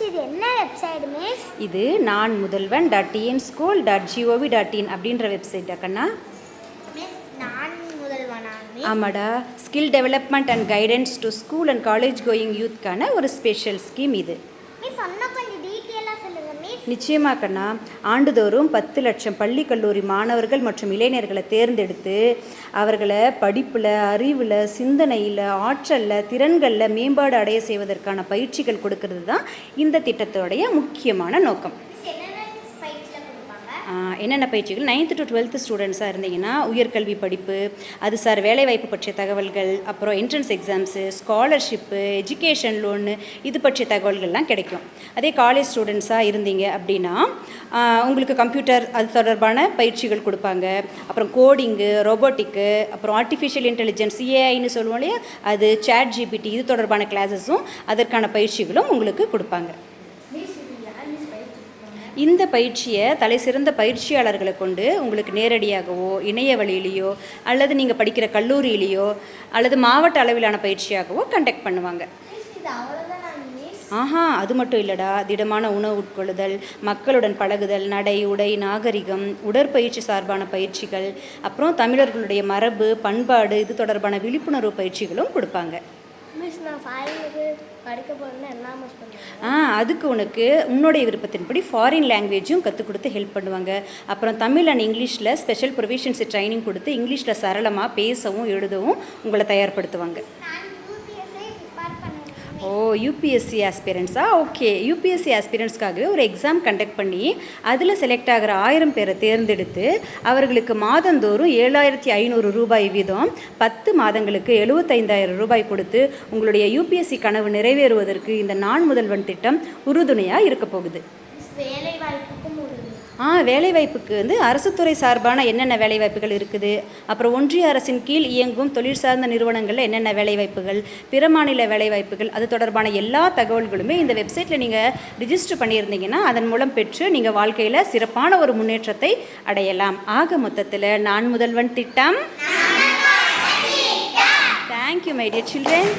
Miss இது என்ன website miss இது Naan Mudhalvan dot TN school dot gov dot in அப்படின்ற வெப்சைட் கண்ணா? மிஸ் நான் முதல்வனா மிஸ் ஆமாடா. Skill development and guidance to school and college going யூத்க்கான ஒரு ஸ்பெஷல் ஸ்கீம் இது. மிஸ் இன்னும் கொஞ்சம் டீட்டெயிலாக சொல்லுங்க மிஸ் நிச்சயமா கண்ணா. ஆண்டுதோறும் பத்து லட்சம் பள்ளி கல்லூரி மாணவர்கள் மற்றும் இளைஞர்களை தேர்ந்தெடுத்து அவர்களை படிப்பில் அறிவில் சிந்தனையில் ஆற்றலில் திறன்களில் மேம்பாடு அடைய செய்வதற்கான பயிற்சிகள் கொடுக்கறது தான் இந்த திட்டத்தோடைய முக்கியமான நோக்கம் மிஸ் என்னென்ன மிஸ் பயிற்சியில் கொடுப்பாங்க ஆஹ் என்னென்ன பயிற்சிகள்? நைன்த்து டு டுவெல்த்து ஸ்டூடெண்ட்ஸாக இருந்தீங்கன்னா உயர்கல்வி படிப்பு அது சார் வேலைவாய்ப்பு பற்றிய தகவல்கள் அப்புறம் entrance exams scholarship education loan இது பற்றிய தகவல்கள்லாம் கிடைக்கும். அதே காலேஜ் ஸ்டூடெண்ட்ஸாக இருந்தீங்க அப்படின்னா உங்களுக்கு கம்ப்யூட்டர் அது தொடர்பான பயிற்சிகள் கொடுப்பாங்க. அப்புறம் கோடிங்கு ரோபோட்டிக்கு அப்புறம் ஆர்டிஃபிஷியல் இன்டெலிஜென்ஸ் ஏஐன்னு சொல்லுவோம் இல்லையா? அது சேட் ஜிபிடி இது தொடர்பான கிளாஸஸும் அதற்கான பயிற்சிகளும் உங்களுக்கு கொடுப்பாங்க மிஸ் இது யார் மிஸ் பயிற்சி கொடுப்பாங்க இந்த பயிற்சியை தலை சிறந்த பயிற்சியாளர்களை கொண்டு உங்களுக்கு நேரடியாகவோ இணைய வழியிலையோ அல்லது நீங்கள் படிக்கிற கல்லூரியிலையோ அல்லது மாவட்ட அளவிலான பயிற்சியாகவோ கண்டக்ட் பண்ணுவாங்க. ஆஹா அது மட்டும் இல்லைடா. திடமான உணவு உட்கொள்ளுதல் மக்களுடன் பழகுதல் நடை உடை நாகரிகம் உடற்பயிற்சி சார்பான பயிற்சிகள் அப்புறம் தமிழர்களுடைய மரபு பண்பாடு இது தொடர்பான விழிப்புணர்வு பயிற்சிகளும் கொடுப்பாங்க. ஆ அதுக்கு உனக்கு உன்னுடைய விருப்பத்தின்படி ஃபாரின் லாங்குவேஜும் கற்றுக் கொடுத்து ஹெல்ப் பண்ணுவாங்க. அப்புறம் தமிழ் அண்ட் இங்கிலீஷில் ஸ்பெஷல் ப்ரொவிஷன்ஸ் ட்ரைனிங் கொடுத்து இங்கிலீஷில் சரளமாக பேசவும் எழுதவும் உங்களை தயார்படுத்துவாங்க. ஓ யூபிஎஸ்சி ஆஸ்பிரண்ட்ஸா ஓகே யூபிஎஸ்சி ஆஸ்பிரண்ட்ஸ்க்காகவே ஒரு எக்ஸாம் கண்டக்ட் பண்ணி அதில் செலக்ட் ஆகிற ஆயிரம் பேரை தேர்ந்தெடுத்து அவர்களுக்கு மாதந்தோறும் ஏழாயிரத்தி ஐநூறு ரூபாய் வீதம் பத்து மாதங்களுக்கு எழுபத்தைந்தாயிரம் ரூபாய் கொடுத்து உங்களுடைய யூபிஎஸ்சி கனவு நிறைவேறுவதற்கு இந்த நான் முதல்வன் திட்டம் உறுதுணையாக இருக்க போகுது மிஸ் வேலை வாய்ப்புக்கும் உதவி ஆ வேலைவாய்ப்புக்கு வந்து அரசு துறை சார்பான என்னென்ன வேலைவாய்ப்புகள் இருக்குது? அப்புறம் ஒன்றிய அரசின் கீழ் இயங்கும் தொழில் சார்ந்த நிறுவனங்களில் என்னென்ன வேலைவாய்ப்புகள்? பிற மாநில வேலைவாய்ப்புகள் அது தொடர்பான எல்லா தகவல்களுமே இந்த வெப்சைட்டில் நீங்கள் ரிஜிஸ்டர் பண்ணியிருந்தீங்கன்னா அதன் மூலம் பெற்று நீங்கள் வாழ்க்கையில் சிறப்பான ஒரு முன்னேற்றத்தை அடையலாம். ஆக மொத்தத்தில் நான் முதல்வன் திட்டம். Thank you my dear children